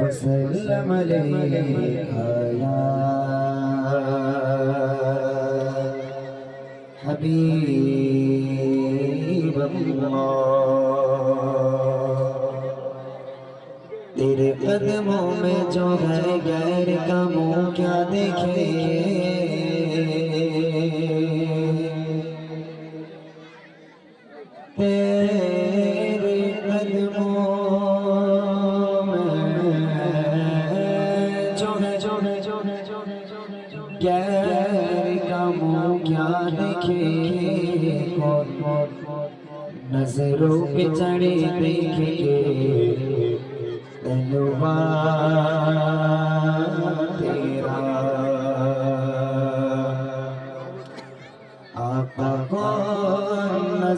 وسلم عليك يا حبيب الله तेरे कदमों में जो है गैर का मुंह क्या देखे तेरे कदमों में जोड़े जोड़े जोड़े जोड़े जोड़े गैर गमों ज्ञान के नजरों पे चढ़े देखेंगे तलवार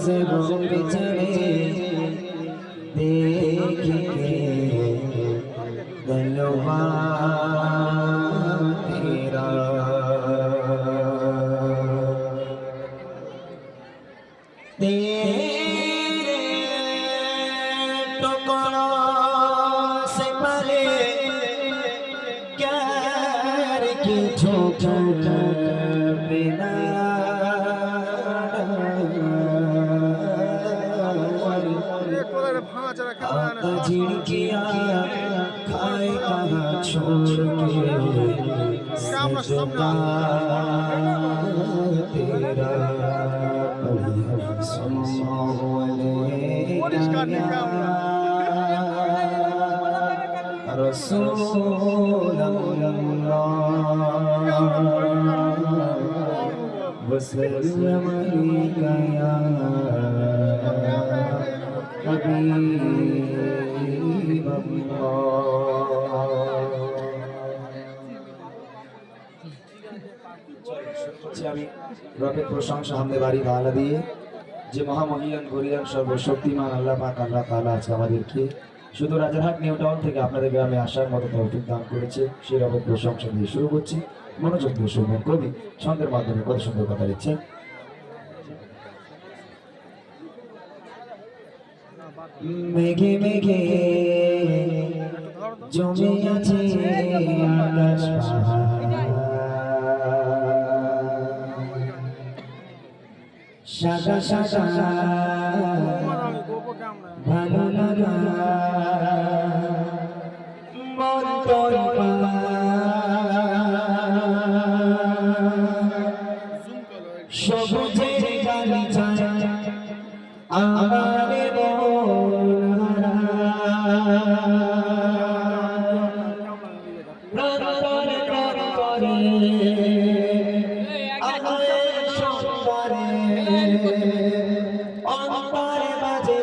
বাজব পিছনে দেখি দলবা তেরা দেখ अजिंकिया खाए कहा छोड़ के तेरा रसूल वसलम गया कभी রবের প্রশংসা হামদে বাড়ি ভালো দিয়ে যে মহামহিয়ান, গরিয়ান, সর্বশক্তিমান আল্লাহ পাক, আল্লাহ তাআলা আজকে আমাদেরকে। শুধু রাজারহাট নিউ টাউন থেকে আপনাদের গ্রামে আসার মতো তৌফিক দান করেছে। সেই রবের প্রশংসা দিয়ে শুরু করছি। মনোযোগ দিয়ে শুনবেন কবি ছন্দের মাধ্যমে কত সুন্দর কথা লিখছেন। মেঘে মেঘে জমে আছে আকাশ পাহাড়। সাদা সাদা।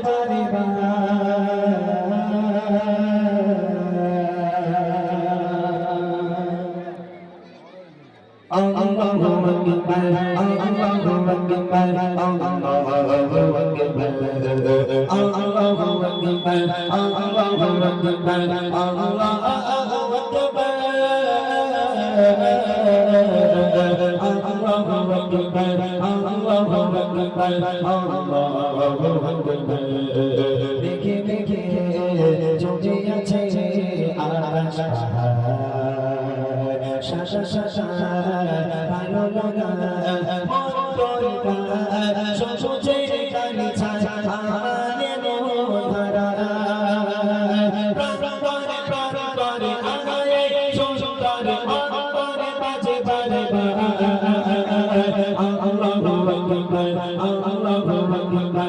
বারে Allah Allah Allah Allah দেখে দেখে জমে আছে ভালো লাগা সবুজে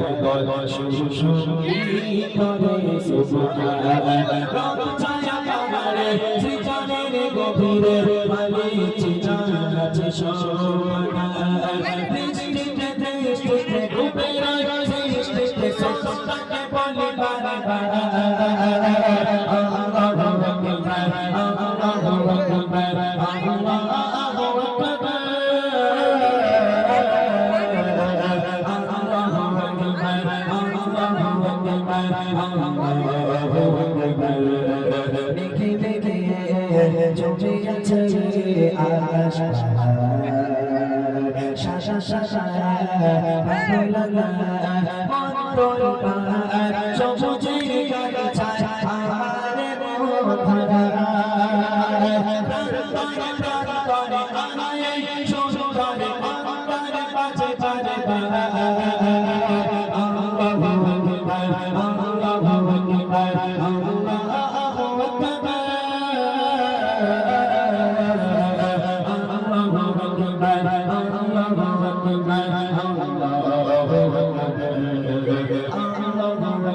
কথা করে করে সুবহান ছায়া পাহাড়ে সৃজনের গভীরে পানি চিজারাচ সর্বদা দৃষ্টিতে দৃষ্টিতে রূপের দৃষ্টিতে দেখে দেখে জমে আছে আকাশ শাশা শাশা লাগা